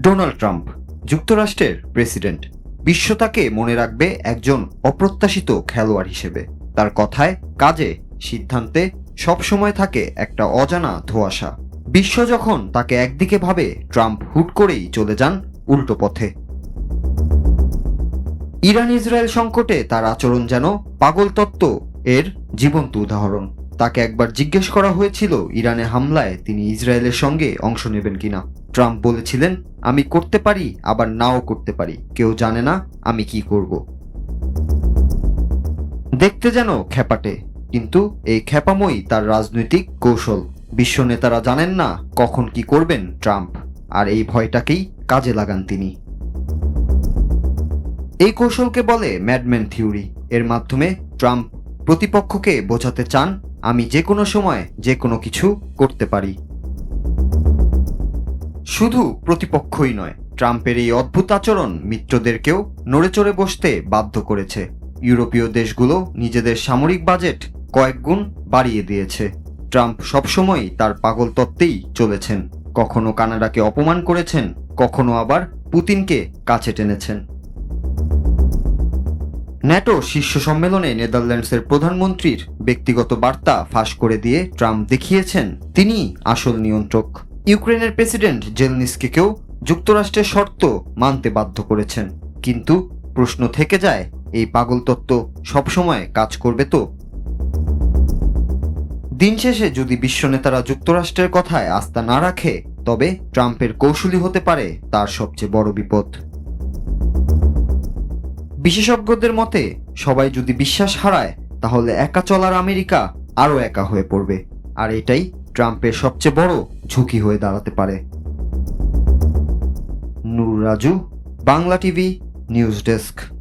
Donald Trump, যুক্তরাষ্ট্রের president, বিশ্ব তাকে মনে রাখবে একজন অপ্রত্যাশিত খেলোয়াড় হিসেবে। তার কথায়, কাজে, সিদ্ধান্তে সবসময় থাকে একটা অজানা ধোঁয়াশা। বিশ্ব যখন তাকে একদিকে ভাবে, ট্রাম্প হুট করেই চলে যান উল্টো পথে। ইরান ইসরায়েল সংকটে তার আচরণ যেন পাগল তত্ত্ব এর জীবন্ত উদাহরণ। তাকে একবার জিজ্ঞেস করা হয়েছিল, ইরানে হামলায় তিনি ইসরায়েলের সঙ্গে অংশ নেবেন কিনা। ট্রাম্প বলেছিলেন, আমি করতে পারি, আবার নাও করতে পারি। কেউ জানে না আমি কি করব। দেখতে যেন খ্যাপাটে কিন্তু এই খ্যাপাময়ী তার রাজনৈতিক কৌশল। বিশ্ব নেতারা জানেন না কখন কি করবেন ট্রাম্প, আর এই ভয়টাকেই কাজে লাগান তিনি। এই কৌশলকে বলে ম্যাডম্যান থিওরি। এর মাধ্যমে ট্রাম্প প্রতিপক্ষকে বোঝাতে চান, আমি যে কোনো সময় যে কোনো কিছু করতে পারি। শুধু প্রতিপক্ষই নয়, ট্রাম্পের এই অদ্ভুত আচরণ মিত্রদেরকেও নড়েচড়ে বসতে বাধ্য করেছে। ইউরোপীয় দেশগুলো নিজেদের সামরিক বাজেট কয়েক গুণ বাড়িয়ে দিয়েছে। ট্রাম্প সবসময় তার পাগল তত্ত্বেই চলেছেন। কখনো কানাডাকে অপমান করেছেন, কখনো আবার পুতিনকে কাছে টেনেছেন। ন্যাটো শীর্ষ সম্মেলনে নেদারল্যান্ডসের প্রধানমন্ত্রীর ব্যক্তিগত বার্তা ফাঁস করে দিয়ে ট্রাম্প দেখিয়েছেন তিনি আসল নিয়ন্ত্রক। ইউক্রেনের প্রেসিডেন্ট জেলনিস্কিকেও যুক্তরাষ্ট্রের শর্ত মানতে বাধ্য করেছেন। কিন্তু প্রশ্ন থেকে যায়, এই পাগল তত্ত্ব সবসময় কাজ করবে তো? দিন শেষে যদি বিশ্ব নেতারা যুক্তরাষ্ট্রের কথায় আস্থা না রাখে, তবে ট্রাম্পের কৌশলী হতে পারে তার সবচেয়ে বড় বিপদ। বিশেষজ্ঞদের মতে, সবাই যদি বিশ্বাস হারায়, তাহলে একা চলার আমেরিকা আরও একা হয়ে পড়বে। আর এটাই ট্রাম্পের সবচেয়ে বড় ঝুঁকি হয়ে দাঁড়াতে পারে। Nur Raju Bangla TV news desk.